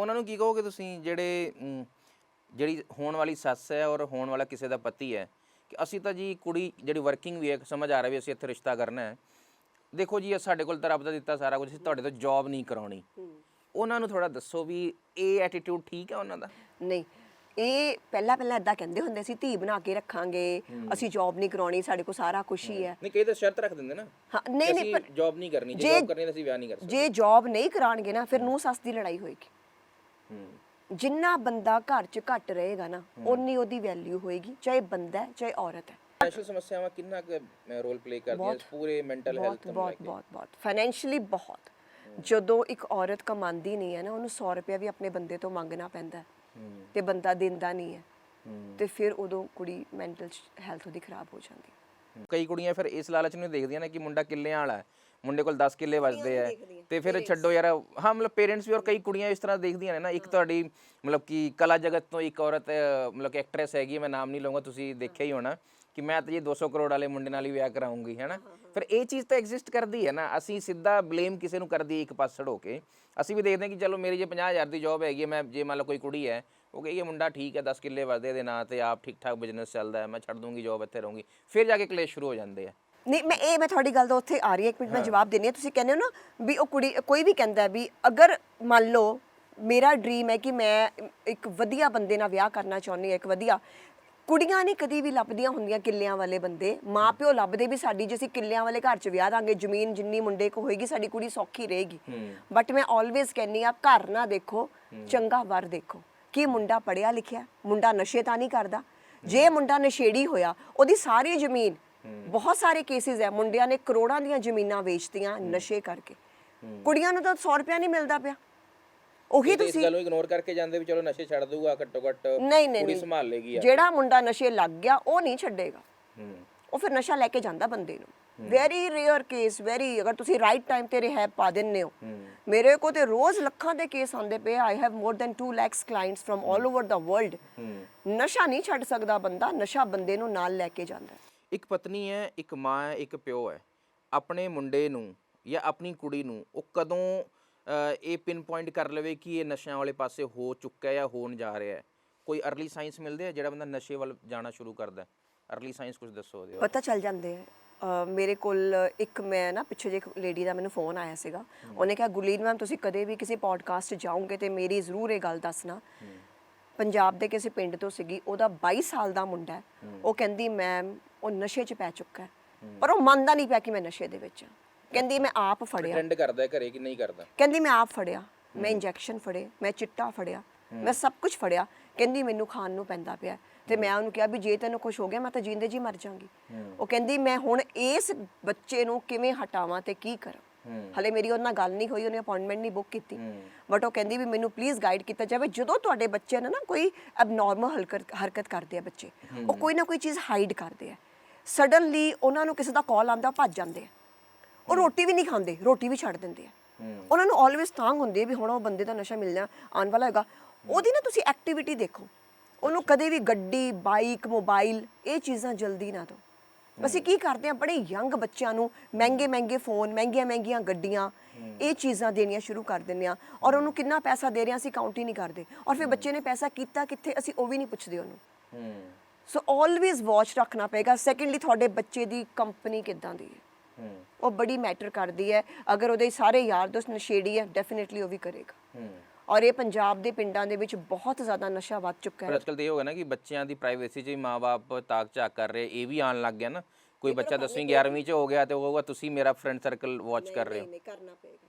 ਉਹਨਾਂ ਨੂੰ ਕੀ ਕਹੋਗੇ ਤੁਸੀਂ ਜਿਹੜੇ ਅਮ, ਜਿਹੜੀ ਹੋਣ ਵਾਲੀ ਸੱਸ ਹੈ ਔਰ ਹੋਣ ਵਾਲਾ ਕਿਸੇ ਦਾ ਪਤੀ ਹੈ ਕਿ ਅਸੀਂ ਤਾਂ ਜੀ ਕੁੜੀ ਜਿਹੜੀ ਵਰਕਿੰਗ ਵੀ ਹੈ ਸਮਝ ਆ ਰਿਹਾ ਵੀ ਅਸੀਂ ਇੱਥੇ ਰਿਸ਼ਤਾ ਕਰਨਾ ਹੈ। ਦੇਖੋ ਜੀ ਇਹ ਸਾਡੇ ਕੋਲ ਤਾਂ ਰੱਬ ਦਾ ਦਿੱਤਾ ਸਾਰਾ ਕੁਝ ਅਸੀਂ ਤੁਹਾਡੇ ਤੋਂ ਜੌਬ ਨਹੀਂ ਕਰਾਉਣੀ। ਉਹਨਾਂ ਨੂੰ ਥੋੜਾ ਦੱਸੋ ਵੀ ਇਹ ਐਟੀਟਿਊਡ ਠੀਕ ਹੈ ਉਹਨਾਂ ਦਾ? ਨਹੀਂ ਇਹ ਪਹਿਲਾਂ ਪਹਿਲਾਂ ਇਦਾਂ ਕਹਿੰਦੇ ਹੁੰਦੇ ਸੀ ਧੀ ਬਣਾ ਕੇ ਰੱਖਾਂਗੇ ਅਸੀਂ ਜੌਬ ਨਹੀਂ ਕਰਾਉਣੀ ਸਾਡੇ ਕੋਲ ਸਾਰਾ ਕੁਝ ਹੀ ਹੈ। ਨਹੀਂ ਕਈ ਤਾਂ ਸ਼ਰਤ ਰੱਖ ਦਿੰਦੇ ਨਾ ਹਾਂ ਨਹੀਂ ਨਹੀਂ ਪਰ ਜੌਬ ਨਹੀਂ ਕਰਨੀ ਜੇ ਜੇ- ਜੌਬ ਕਰਨੀ ਤਾਂ ਅਸੀਂ ਵਿਆਹ ਨਹੀਂ ਕਰ ਸਕਦੇ। ਜੇ ਜੌਬ ਨਹੀਂ ਕਰਾਣਗੇ ਨਾ ਫਿਰ ਨੂੰ ਸੱਸ ਦੀ ਲੜਾਈ ਹੋਏਗੀ। ਜਿੰਨਾ ਬੰਦਾ ਘਰ 'ਚ ਘੱਟ ਰਹੇਗਾ ਨਾ ਉਨੀ ਉਹਦੀ ਵੈਲਿਊ ਹੋਏਗੀ ਚਾਹੇ ਬੰਦਾ ਹੈ ਚਾਹੇ ਔਰਤ ਹੈ। ਫਾਈਨੈਂਸ਼ੀਅਲ ਸਮੱਸਿਆਵਾਂ ਕਿੰਨਾ ਕੁ ਰੋਲ ਪਲੇ ਕਰਦੀਆਂ ਪੂਰੇ ਮੈਂਟਲ ਹੈਲਥ ਬਹੁਤ ਨੂੰ ਬਹੁਤ ਕੇ? ਬਹੁਤ ਬਹੁਤ। ਫਾਈਨੈਂਸ਼ੀਅਲੀ ਬਹੁਤ। ਜਦੋਂ ਇੱਕ ਔਰਤ ਕਮਾਉਂਦੀ ਨਹੀਂ ਹੈ ਨਾ ਉਹਨੂੰ 100 ਰੁਪਏ ਵੀ ਆਪਣੇ ਬੰਦੇ ਤੋਂ ਮੰਗਣਾ ਪੈਂਦਾ ਹੈ ਹੂੰ। ਤੇ ਬੰਦਾ ਦਿੰਦਾ ਨਹੀਂ ਹੈ ਹੂੰ। ਤੇ ਫਿਰ ਉਦੋਂ ਕੁੜੀ ਮੈਂਟਲ ਹੈਲਥ ਉਹਦੀ ਖਰਾਬ ਹੋ ਜਾਂਦੀ ਹੈ। ਕਈ ਕੁੜੀਆਂ ਫਿਰ ਇਸ ਲਾਲਚ ਨੂੰ ਦੇਖਦੀਆਂ ਨੇ ਕਿ ਮੁੰਡਾ ਕਿੱਲਿਆਂ ਵਾਲਾ ਹੈ। ਮੁੰਡੇ ਕੋਲ 10 ਕਿੱਲੇ ਵੱਜਦੇ ਆ। ਤੇ ਫਿਰ ਛੱਡੋ ਯਾਰ ਹਾਂ ਮਤਲਬ ਪੇਰੈਂਟਸ ਵੀ ਔਰ ਕਈ ਕੁੜੀਆਂ ਇਸ ਤਰ੍ਹਾਂ ਦੇਖਦੀਆਂ ਨੇ ਨਾ। ਇੱਕ ਤੁਹਾਡੀ ਮਤਲਬ ਕਿ ਕਲਾ ਜਗਤ ਤੋਂ ਇੱਕ ਔਰਤ ਮਤਲਬ ਕਿ ਐਕਟਰੈਸ ਹੈਗੀ ਮੈਂ ਨਾਮ ਨਹੀਂ ਲਵਾਂਗਾ ਤੁਸੀਂ ਦੇਖਿਆ ਹੀ ਹੋਣਾ ਕਿ ਮੈਂ ਤਾਂ ਜੀ 200 ਕਰੋੜ ਵਾਲੇ ਮੁੰਡੇ ਨਾਲ ਹੀ ਵਿਆਹ ਕਰਾਉਂਗੀ ਹੈਨਾ ਫਿਰ ਇਹ ਚੀਜ਼ ਤਾਂ ਐਗਜ਼ਿਸਟ ਕਰਦੀ ਹੈ ਨਾ। ਅਸੀਂ ਸਿੱਧਾ ਬਲੇਮ ਕਿਸੇ ਨੂੰ ਕਰਦੀ ਇੱਕ ਪਾਸੜ ਹੋ ਕੇ। ਅਸੀਂ ਵੀ ਦੇਖਦੇ ਹਾਂ ਕਿ ਚਲੋ ਮੇਰੀ ਜੇ 50000 ਦੀ ਜੌਬ ਹੈਗੀ ਹੈ ਮੈਂ ਜੇ ਮੰਨ ਲਓ ਕੋਈ ਕੁੜੀ ਹੈ ਉਹ ਕਹੇਗੀ ਮੁੰਡਾ ਠੀਕ ਹੈ 10 ਕਿੱਲੇ ਵਸਦੇ ਦੇ ਨਾਂ ਤੇ ਆਪ ਠੀਕ ਠਾਕ ਬਿਜ਼ਨਸ ਚੱਲਦਾ ਹੈ ਮੈਂ ਛੱਡ ਦੂੰਗੀ ਜੌਬ ਇੱਥੇ ਰਹੂੰਗੀ। ਫਿਰ ਜਾ ਕੇ ਕਲੇਸ਼ ਸ਼ੁਰੂ ਹੋ ਜਾਂਦੇ ਆ। ਨਹੀਂ ਮੈਂ ਇਹ ਮੈਂ ਤੁਹਾਡੀ ਗੱਲ ਦਾ ਉੱਥੇ ਆ ਰਹੀ ਹੈ ਇੱਕ ਮਿੰਟ ਮੈਂ ਜਵਾਬ ਦਿੰਨੀ ਹਾਂ। ਤੁਸੀਂ ਕਹਿੰਦੇ ਹੋ ਨਾ ਵੀ ਉਹ ਕੁੜੀ ਕੋਈ ਵੀ ਕਹਿੰਦਾ ਹੈ ਵੀ ਅਗਰ ਮੰਨ ਲਓ ਮੇਰਾ ਡ੍ਰੀਮ ਹੈ ਕਿ ਮੈਂ ਇੱਕ ਵਧੀਆ ਬੰਦੇ ਨਾਲ ਵਿਆਹ ਕਰਨਾ ਚਾਹੁੰਦੀ ਹਾਂ ਇੱਕ ਵਧੀਆ ਕੁੜੀਆਂ ਨਹੀਂ ਕਦੀ ਵੀ ਲੱਭਦੀਆਂ ਹੁੰਦੀਆਂ ਕਿੱਲਿਆਂ ਵਾਲੇ ਬੰਦੇ। ਮਾਪਿਓ ਲੱਭਦੇ ਵੀ ਸਾਡੀ ਜੇ ਅਸੀਂ ਕਿੱਲਿਆਂ ਵਾਲੇ ਘਰ 'ਚ ਵਿਆਹ ਦਾਂਗੇ ਜ਼ਮੀਨ ਜਿੰਨੀ ਮੁੰਡੇ ਕੋ ਹੋਏਗੀ ਸਾਡੀ ਕੁੜੀ ਸੌਖੀ ਰਹੇਗੀ। ਬਟ ਮੈਂ ਆਲਵੇਜ਼ ਕਹਿੰਨੀ ਆ ਘਰ ਨਾ ਦੇਖੋ ਚੰਗਾ ਵਰ ਦੇਖੋ। ਕੀ ਮੁੰਡਾ ਪੜਿਆ ਲਿਖਿਆ ਮੁੰਡਾ ਨਸ਼ੇ ਤਾਂ ਨਹੀਂ ਕਰਦਾ। ਜੇ ਮੁੰਡਾ ਨਸ਼ੇੜੀ ਹੋਇਆ ਉਹਦੀ ਸਾਰੀ ਜ਼ਮੀਨ ਬਹੁਤ ਸਾਰੇ ਕੇਸਿਸ ਹੈ। ਮੁੰਡਿਆਂ ਨੇ ਕਰੋੜਾਂ ਦੀਆਂ ਜ਼ਮੀਨਾਂ ਵੇਚਤੀਆਂ ਨਸ਼ੇ ਕਰਕੇ। ਕੁੜੀਆਂ ਨੂੰ ਤਾਂ 100 ਰੁਪਿਆ ਨਹੀਂ ਮਿਲਦਾ ਪਿਆ। ਉਹੀ ਇਸ ਤੁਸੀਂ ਗੱਲ ਨੂੰ ਇਗਨੋਰ ਕਰਕੇ ਜਾਂਦੇ ਵੀ ਚਲੋ ਨਸ਼ੇ ਛੱਡ ਦੂਗਾ ਘੱਟੋ ਘੱਟ ਨਹੀਂ ਨਹੀਂ ਕੁੜੀ ਸੰਭਾਲ ਲੇਗੀ ਜਿਹੜਾ ਮੁੰਡਾ ਨਸ਼ੇ ਲੱਗ ਗਿਆ ਉਹ ਨਹੀਂ ਛੱਡੇਗਾ। ਉਹ ਫਿਰ ਨਸ਼ਾ ਲੈ ਕੇ ਜਾਂਦਾ ਬੰਦੇ ਨੂੰ। ਵੈਰੀ ਰੇਅਰ ਕੇਸ ਵੈਰੀ ਅਗਰ ਤੁਸੀਂ ਰਾਈਟ ਟਾਈਮ ਤੇ ਰਿਹੈਬ ਪਾ ਦਿੰਨੇ ਹੋ। ਮੇਰੇ ਕੋ ਤੇ ਰੋਜ਼ ਲੱਖਾਂ ਦੇ ਕੇਸ ਆਉਂਦੇ ਪਏ I have more than 2 lakhs clients firm 올 over the world ਨਸ਼ਾ ਨਹੀਂ ਛੱਡ ਸਕਦਾ ਬੰਦਾ ਨਸ਼ਾ ਬੰਦੇ ਨੂੰ ਨਾਲ ਲੈ ਕੇ ਜਾਂਦਾ ਹੈ। ਇੱਕ ਪਤਨੀ ਹੈ ਇੱਕ ਮਾਂ ਹੈ ਇੱਕ ਪਿਓ ਹੈ। ਆਪਣੇ ਮੁੰਡੇ ਨੂੰ ਜਾਂ ਆਪਣੀ ਕੁੜੀ ਨੂੰ ਉਹ ਕਦੋਂ ਇਹ ਪਿਨ ਪੁਆਇੰਟ ਕਰ ਲਵੇ ਕਿ ਇਹ ਨਸ਼ਿਆਂ ਵਾਲੇ ਪਾਸੇ ਹੋ ਚੁੱਕਾ ਹੈ ਜਾਂ ਹੋਣ ਜਾ ਰਿਹਾ ਹੈ? ਕੋਈ ਅਰਲੀ ਸਾਇੰਸ ਮਿਲਦੇ ਆ? ਜਿਹੜਾ ਬੰਦਾ ਨਸ਼ੇ ਵੱਲ ਜਾਣਾ ਸ਼ੁਰੂ ਕਰਦਾ ਹੈ। ਅਰਲੀ ਸਾਇੰਸ ਕੁਝ ਦੱਸੋ ਉਹਦੇ। ਪਤਾ ਚੱਲ ਜਾਂਦੇ ਆ। ਮੇਰੇ ਕੋਲ ਇੱਕ ਮੈਂ ਨਾ ਪਿੱਛੇ ਜੇ ਇੱਕ ਲੇਡੀ ਦਾ ਮੈਨੂੰ ਫੋਨ ਆਇਆ ਸੀਗਾ। ਉਹਨੇ ਕਿਹਾ ਗੁਰਲੀਨ ਮੈਮ ਤੁਸੀਂ ਕਦੇ ਵੀ ਕਿਸੇ ਪੋਡਕਾਸਟ 'ਚ ਜਾਓਗੇ ਤੇ ਮੇਰੀ ਜ਼ਰੂਰ ਇਹ ਗੱਲ ਦੱਸਣਾ। ਪੰਜਾਬ ਦੇ ਕਿਸੇ ਪਿੰਡ ਤੋਂ ਸੀਗੀ ਉਹਦਾ 22 ਸਾਲ ਦਾ ਮੁੰਡਾ ਹੈ। ਉਹ ਕਹਿੰਦੀ ਮੈਮ ਉਹ ਨਸ਼ੇ 'ਚ ਪੈ ਚੁੱਕਾ ਹੈ। ਪਰ ਉਹ ਮੰਨਦਾ ਨਹੀਂ ਪਿਆ ਕਿ ਮੈਂ ਨਸ਼ੇ ਦੇ ਵਿੱਚ ਹਾਂ। ਕਹਿੰਦੀ ਮੈਂ ਆਪ ਫੜਿਆ। Pretend ਕਰਦਾ ਹੈ ਘਰੇ ਕਿ ਨਹੀਂ ਕਰਦਾ? ਕਹਿੰਦੀ ਮੈਂ ਆਪ ਫੜਿਆ। ਮੈਂ ਇੰਜੈਕਸ਼ਨ ਫੜੇ ਮੈਂ ਚਿੱਟਾ ਫੜਿਆ ਮੈਂ ਸਭ ਕੁਝ ਫੜਿਆ। ਕਹਿੰਦੀ ਮੈਨੂੰ ਖਾਣ ਨੂੰ ਪੈਂਦਾ ਪਿਆ ਤੇ ਮੈਂ ਉਹਨੂੰ ਕਿਹਾ ਵੀ ਜੇ ਤੈਨੂੰ ਕੁਝ ਹੋ ਗਿਆ ਮੈਂ ਤਾਂ ਜਿੰਦੇ ਜੀ ਮਰ ਜਾਵਾਂਗੀ। ਉਹ ਕਹਿੰਦੀ ਮੈਂ ਹੁਣ ਇਸ ਬੱਚੇ ਨੂੰ ਕਿਵੇਂ ਹਟਾਵਾਂ ਤੇ ਕੀ ਕਰਾਂ? ਹਲੇ ਮੇਰੀ ਉਹਨਾਂ ਨਾਲ ਗੱਲ ਨਹੀਂ ਹੋਈ ਉਹਨੇ ਅਪਾਇੰਟਮੈਂਟ ਨਹੀਂ ਬੁੱਕ ਕੀਤੀ। ਬਟ ਉਹ ਕਹਿੰਦੀ ਵੀ ਮੈਨੂੰ ਪਲੀਜ਼ ਗਾਈਡ ਕੀਤਾ ਜਾਵੇ ਜਦੋਂ ਤੁਹਾਡੇ ਬੱਚੇ ਨੇ ਨਾ ਕੋਈ ਅਬਨੋਰਮਲ ਹਰਕਤ ਕਰਦੇ ਆ ਬੱਚੇ ਉਹ ਕੋਈ ਨਾ ਕੋਈ ਚੀਜ਼ ਹਾਈਡ ਕਰਦੇ ਆ। ਸਡਨਲੀ ਉਹਨਾਂ ਨੂੰ ਕਿਸੇ ਦਾ ਕਾਲ ਆਉਂਦਾ ਭੱਜ ਜਾਂਦੇ ਆ। ਉਹ ਰੋਟੀ ਵੀ ਨਹੀਂ ਖਾਂਦੇ ਰੋਟੀ ਵੀ ਛੱਡ ਦਿੰਦੇ ਆ। ਉਹਨਾਂ ਨੂੰ ਆਲਵੇਸ ਤਾਂਗ ਹੁੰਦੀ ਹੈ ਵੀ ਹੁਣ ਉਹ ਬੰਦੇ ਦਾ ਨਸ਼ਾ ਮਿਲਣਾ ਆਉਣ ਵਾਲਾ ਹੈਗਾ। ਉਹਦੀ ਨਾ ਤੁਸੀਂ ਐਕਟੀਵਿਟੀ ਦੇਖੋ। ਉਹਨੂੰ ਕਦੇ ਵੀ ਗੱਡੀ ਬਾਈਕ ਮੋਬਾਈਲ ਇਹ ਚੀਜ਼ਾਂ ਜਲਦੀ ਨਾ ਦਿਓ। ਅਸੀਂ ਕੀ ਕਰਦੇ ਆ ਬੜੇ ਯੰਗ ਬੱਚਿਆਂ ਨੂੰ ਮਹਿੰਗੇ ਮਹਿੰਗੇ ਫੋਨ ਮਹਿੰਗੀਆਂ ਮਹਿੰਗੀਆਂ ਗੱਡੀਆਂ ਇਹ ਚੀਜ਼ਾਂ ਦੇਣੀਆਂ ਸ਼ੁਰੂ ਕਰ ਦਿੰਦੇ ਆ ਔਰ ਉਹਨੂੰ ਕਿੰਨਾ ਪੈਸਾ ਦੇ ਰਹੇ ਆ ਅਸੀਂ ਕਾਊਂਟ ਹੀ ਨਹੀਂ ਕਰਦੇ ਔਰ ਫਿਰ ਬੱਚੇ ਨੇ ਪੈਸਾ ਕੀਤਾ ਕਿੱਥੇ ਅਸੀਂ ਉਹ ਵੀ ਨਹੀਂ ਪੁੱਛਦੇ ਉਹਨੂੰ। ਸੋ ਆਲਵੇਜ਼ ਵਾਚ ਰੱਖਣਾ ਪਏਗਾ। ਸੈਕੰਡਲੀ ਤੁਹਾਡੇ ਬੱਚੇ ਦੀ ਕੰਪਨੀ ਕਿੱਦਾਂ ਦੀ ਹੈ? ਉਹ ਬੜੀ ਮੈਟਰ ਕਰਦੀ ਹੈ। ਅਗਰ ਉਹਦੇ ਸਾਰੇ ਯਾਰ ਦੋਸਤ ਨਸ਼ੇੜੀ ਹੈ ਡੈਫੀਨਿਟਲੀ ਉਹ ਵੀ ਕਰੇਗਾ। ਔਰ ਇਹ ਪੰਜਾਬ ਦੇ ਪਿੰਡਾਂ ਦੇ ਵਿੱਚ ਬਹੁਤ ਜ਼ਿਆਦਾ ਨਸ਼ਾ ਵੱਧ ਚੁੱਕਾ ਪਰ ਹੈ ਅੱਜਕੱਲ ਤੇ ਇਹ ਹੋ ਗਿਆ ਨਾ ਕਿ ਬੱਚਿਆਂ ਦੀ ਪ੍ਰਾਈਵੇਸੀ 'ਚ ਵੀ ਮਾਪੇ ਤਾਕ ਝਾਕ ਕਰ ਰਹੇ ਇਹ ਵੀ ਆਉਣ ਲੱਗ ਗਿਆ ਨਾ। ਕੋਈ ਬੱਚਾ 10ਵੀਂ 11ਵੀਂ 'ਚ ਹੋ ਗਿਆ ਤੇ ਉਹ ਕਹੂਗਾ ਤੁਸੀਂ ਮੇਰਾ ਫਰੈਂਡ ਸਰਕਲ ਵਾਚ ਕਰ ਰਹੇ ਹੋ। ਨਹੀਂ ਕਰਨਾ ਪਏਗਾ।